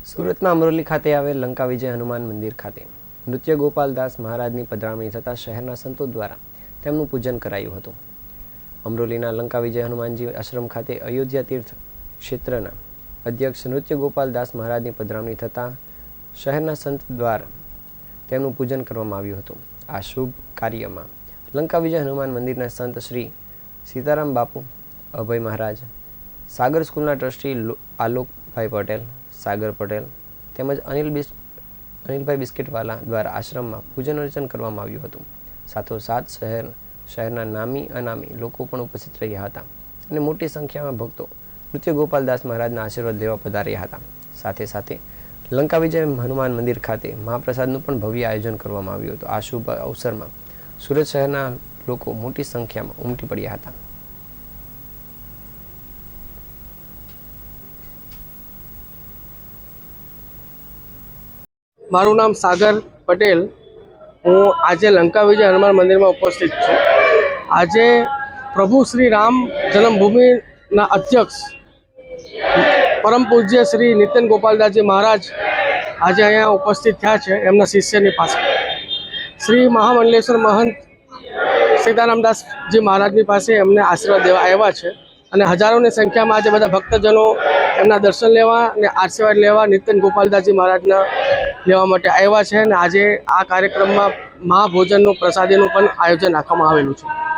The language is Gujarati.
સુરતના અમરોલી ખાતે આવેલ લંકા વિજય હનુમાન મંદિર ખાતે નૃત્ય ગોપાલદાસ મહારાજની પધરામણી થતાં શહેરના સંતો દ્વારા તેમનું પૂજન કરાયું હતું. અમરોલીના લંકા વિજય હનુમાનજી આશ્રમ ખાતે અયોધ્યા તીર્થ ક્ષેત્રના અધ્યક્ષ નૃત્ય ગોપાલદાસ મહારાજની પધરામણી થતાં શહેરના સંત દ્વારા તેમનું પૂજન કરવામાં આવ્યું હતું. આ શુભ કાર્યમાં લંકા વિજય હનુમાન મંદિરના સંત શ્રી સીતારામ બાપુ, અભય મહારાજ, સાગર સ્કૂલના ટ્રસ્ટી આલોકભાઈ પટેલ સાગર પટેલ તેમજ અનિલ બિસ, અનિલભાઈ બિસ્કિટવાલા દ્વારા આશ્રમમાં પૂજન અર્ચન કરવામાં આવ્યું હતું. સાથોસાથ શહેર, શહેરના નામી અનામી લોકો પણ ઉપસ્થિત રહ્યા હતા અને મોટી સંખ્યામાં ભક્તો નૃત્ય ગોપાલદાસ મહારાજના આશીર્વાદ લેવા પધાર્યા હતા. સાથે સાથે લંકા વિજય હનુમાન મંદિર ખાતે મહાપ્રસાદનું પણ ભવ્ય આયોજન કરવામાં આવ્યું હતું. આ શુભ અવસરમાં સુરત શહેરના લોકો મોટી સંખ્યામાં ઉમટી પડ્યા હતા. મારું નામ સાગર પટેલ. હું આજે લંકા વિજય હનુમાન મંદિરમાં ઉપસ્થિત છું. આજે પ્રભુ શ્રી રામ જન્મભૂમિના અધ્યક્ષ પરમ પૂજ્ય શ્રી નિત્યન ગોપાલદાસજી મહારાજ આજે અહીંયા ઉપસ્થિત થયા છે, એમના શિષ્યની પાસે. શ્રી મહામંડલેશ્વર મહંત સીતારામદાસજી મહારાજની પાસે એમને આશીર્વાદ દેવા આવ્યા છે અને હજારોની સંખ્યામાં આજે બધા ભક્તજનો એમના દર્શન લેવા અને આશીર્વાદ લેવા નિત્યન ગોપાલદાસજી મહારાજના લેવા માટે આવ્યા છે અને આજે આ કાર્યક્રમમાં મહાભોજનનું પ્રસાદીનું પણ આયોજન રાખવામાં આવેલું છે.